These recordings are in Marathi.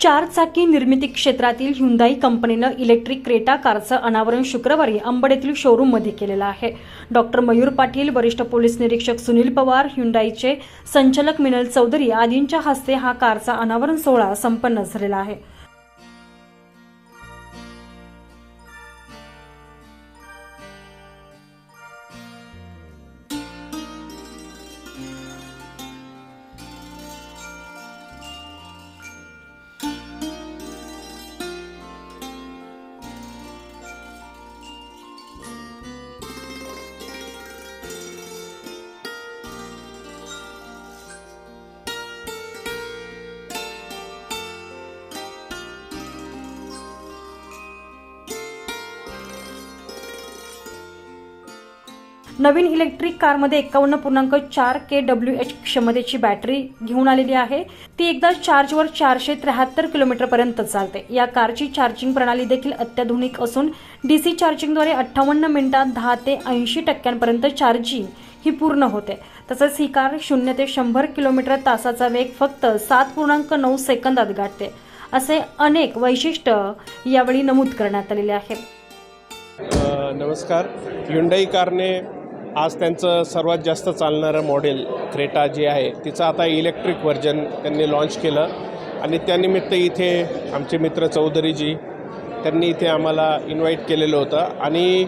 चारचाकी निर्मिती क्षेत्रातील हुंदाई कंपनीनं इलेक्ट्रिक क्रेटा कारचं अनावरण शुक्रवारी अंबड येथील शोरूममध्ये केलेलं आहे. डॉक्टर मयूर पाटील वरिष्ठ पोलीस निरीक्षक सुनील पवार ह्युंडाईचे संचालक मिनल चौधरी आदींच्या हस्ते हा कारचा अनावरण सोहळा संपन्न झालेला आहे. नवीन इलेक्ट्रिक कारमध्ये एकावन्न पूर्णांक चार के डब्ल्यू एच क्षमतेची बॅटरी घेऊन आलेली आहे. ती एकदा चार्जवर चारशे त्र्याहत्तर किलोमीटरपर्यंत चालते. या कारची चार्जिंग प्रणाली देखील अत्याधुनिक असून डी सी चार्जिंगद्वारे अठ्ठावन्न मिनिटात दहा ते ऐंशी टक्क्यांपर्यंत चार्जिंग ही पूर्ण होते. तसंच ही कार शून्य ते शंभर किलोमीटर तासाचा वेग फक्त सात पूर्णांक नऊ सेकंदात गाठते असे अनेक वैशिष्ट्य यावेळी नमूद करण्यात आलेले आहेत नमस्कार. युंडाई कारने आज त्यांचं सर्वात जास्त चालणारं मॉडेल क्रेटा जी आहे तिचं आता इलेक्ट्रिक व्हर्जन त्यांनी लॉन्च केलं. आणि त्यानिमित्त इथे आमचे मित्र चौधरीजी त्यांनी इथे आम्हाला इन्व्हाइट केलेलं होतं. आणि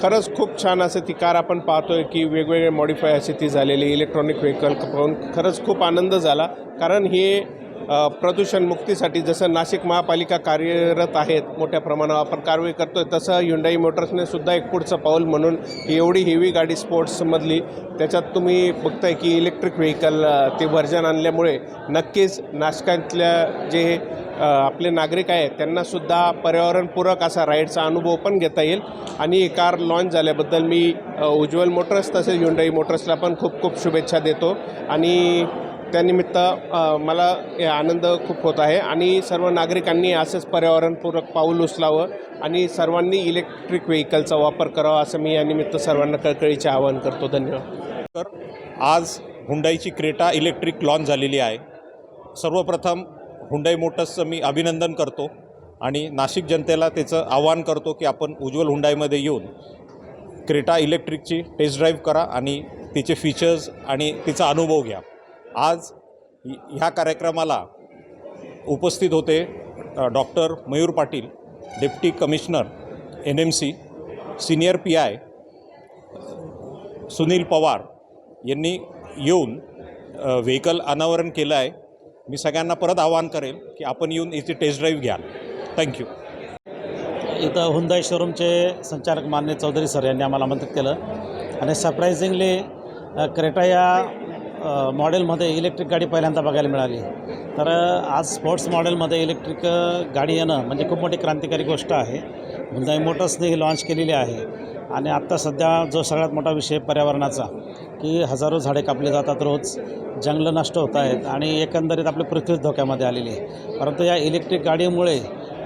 खरंच खूप छान असं ती कार आपण पाहतोय की वेगवेगळे मॉडिफाय अशी ती झालेली इलेक्ट्रॉनिक व्हेकल पाहून खरंच खूप आनंद झाला. कारण हे प्रदूषण मुक्तीसाठी जसं नाशिक महापालिका कार्यरत आहेत मोठ्या प्रमाणावर आपण कारवाई करतोय तसं युंडाई मोटर्सने सुद्धा एक पुढचं पाऊल म्हणून ही एवढी हेवी गाडी स्पोर्ट्समधली त्याच्यात तुम्ही बघताय की इलेक्ट्रिक व्हेकल ते व्हर्जन आणल्यामुळे नक्कीच नाशकातल्या जे आपले नागरिक आहेत त्यांनासुद्धा पर्यावरणपूरक असा राईडचा अनुभव पण घेता येईल. आणि ही कार लॉन्च झाल्याबद्दल मी उज्ज्वल मोटर्स तसेच युंडाई मोटर्सला पण खूप खूप शुभेच्छा देतो. आणि त्यानिमित्त मला हे आनंद खूप होत आहे आणि सर्व नागरिकांनी असंच पर्यावरणपूरक पाऊल उचलावं आणि सर्वांनी इलेक्ट्रिक व्हेकलचा वापर करावा असं मी यानिमित्त सर्वांना कळकळीचे आवाहन करतो. धन्यवाद. तर आज हुंडाईची क्रेटा इलेक्ट्रिक लॉन्च झालेली आहे. सर्वप्रथम हुंडाई मोटर्सचं मी अभिनंदन करतो आणि नाशिक जनतेला त्याचं आवाहन करतो की आपण उज्ज्वल हुंडाईमध्ये येऊन क्रेटा इलेक्ट्रिकची टेस्ट ड्राईव्ह करा आणि तिचे फीचर्स आणि तिचा अनुभव घ्या. आज ह्या कार्यक्रमाला उपस्थित होते doctor Mayur Patil deputy commissioner N M C senior P I Sunil Pawar यांनी येऊन व्हेकल अनावरण केलं आहे मी सगळ्यांना परत आवाहन करेल की आपण येऊन याची टेस्ट ड्राईव्ह घ्याल. थँक्यू इथं हुंदाई शोरूमचे संचालक मान्य चौधरी सर यांनी आम्हाला आमंत्रित केलं. आणि सरप्रायझिंगली क्रेटा या मॉडेलमध्ये इलेक्ट्रिक गाडी पहिल्यांदा बघायला मिळाली. तर आज स्पोर्ट्स मॉडेलमध्ये इलेक्ट्रिक गाडी येणं म्हणजे खूप मोठी क्रांतिकारी गोष्ट आहे. हुंदाई मोटर्सने ही लॉन्च केलेली आहे. आणि आत्ता सध्या जो सगळ्यात मोठा विषय पर्यावरणाचा की हजारो झाडे कापली जातात रोज जंगलं नष्ट होत आहेत आणि एकंदरीत आपली पृथ्वीच धोक्यामध्ये आलेली आहे. परंतु या इलेक्ट्रिक गाडीमुळे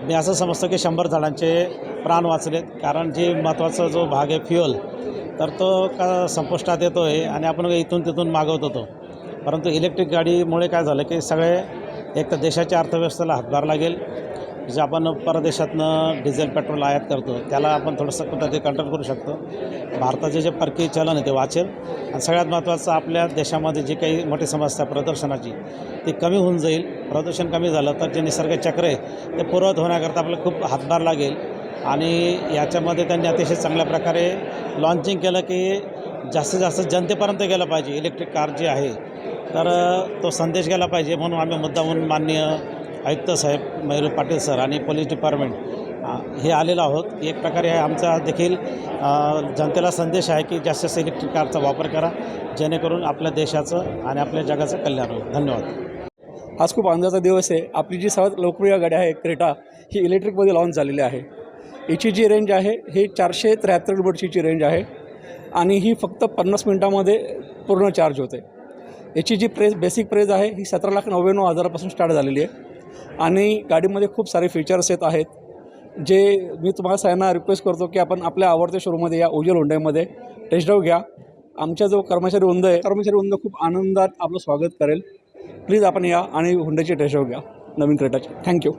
मी असं समजतो की शंभर झाडांचे प्राण वाचलेत. कारण जी महत्त्वाचा जो भाग आहे फ्युअल तर तो का संपुष्टात येतो आहे आणि आपण इथून तिथून मागवत होतो. परंतु इलेक्ट्रिक गाडीमुळे काय झालं की सगळे एक तर देशाच्या अर्थव्यवस्थेला हातभार लागेल जे आपण परदेशातनं डिझेल पेट्रोल आयात करतो त्याला आपण थोडंसं कुठं ते कंट्रोल करू शकतो. भारताचे जे परकीय चलन आहे ते वाचेल. आणि सगळ्यात महत्त्वाचं आपल्या देशामध्ये जी काही मोठी समस्या प्रदर्शनाची प्रदूषणाची ती कमी होऊन जाईल. प्रदूषण कमी झालं तर जे निसर्ग चक्र आहे ते पूर्वत होण्याकरता आपल्याला खूप हातभार लागेल. आणि याच्यामध्ये त्यांनी अतिशय चांगल्या प्रकारे लॉन्चिंग केलं की जास्तीत जास्त जनतेपर्यंत गेलं पाहिजे. इलेक्ट्रिक कार जी आहे तर तो संदेश गेला पाहिजे म्हणून आम्ही मुद्दामून माननीय आयुक्त साहेब मयूर पाटील सर आणि पोलीस डिपार्टमेंट हे आलेलो आहोत. एक प्रकारे आमचा देखील जनतेला संदेश आहे की जास्तीत जास्त इलेक्ट्रिक कारचा वापर करा जेणेकरून आपल्या देशाचं आणि आपल्या जगाचं कल्याण होईल. धन्यवाद. आज खूप आनंदाचा दिवस आहे. आपली जी सर्वात लोकप्रिय गाडी आहे क्रेटा ही इलेक्ट्रिकमध्ये लॉन्च झालेली आहे. याची जी रेंज आहे हे चारशे त्र्याहत्तर किलोमीटरची रेंज आहे. आणि ही फक्त पन्नास मिनटामध्ये पूर्ण चार्ज होते. याची जी प्रेस बेसिक प्रेस आहे ही सतरा लाख नव्याण्णव हजारापासून स्टार्ट झालेली आहे. आणि गाडीमध्ये खूप सारे फीचर्स येत आहेत. जे मी तुम्हाला सगळ्यांना रिक्वेस्ट करतो की आपण आपल्या आवडत्या शोरूममध्ये या उज्ज्वल हुंडाईमध्ये टेस्ट ड्राईव्ह घ्या. आमचा जो कर्मचारी वृंद आहे कर्मचारी वृंद खूप आनंदात आपलं स्वागत करेल. प्लीज आपण या आणि हुंड्याची टेस्ट ड्राईव्ह घ्या. नवीन क्रेटाची थँक्यू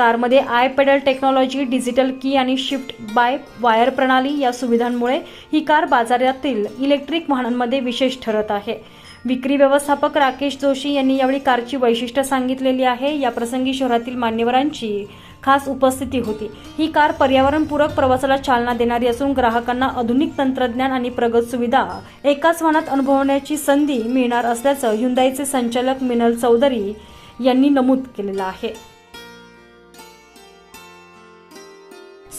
कारमध्ये I pedal technology digital key आणि शिफ्ट बाय वायर प्रणाली या सुविधांमुळे ही कार बाजारातील इलेक्ट्रिक वाहनांमध्ये विशेष ठरत आहे. विक्री व्यवस्थापक राकेश जोशी यांनी यावेळी कारची वैशिष्ट्य सांगितलेली आहे. या प्रसंगी शहरातील मान्यवरांची खास उपस्थिती होती. ही कार पर्यावरणपूरक प्रवासाला चालना देणारी असून ग्राहकांना आधुनिक तंत्रज्ञान आणि प्रगत सुविधा एकाच वाहनात अनुभवण्याची संधी मिळणार असल्याचं हुंदाईचे संचालक मिनल चौधरी यांनी नमूद केलेलं आहे.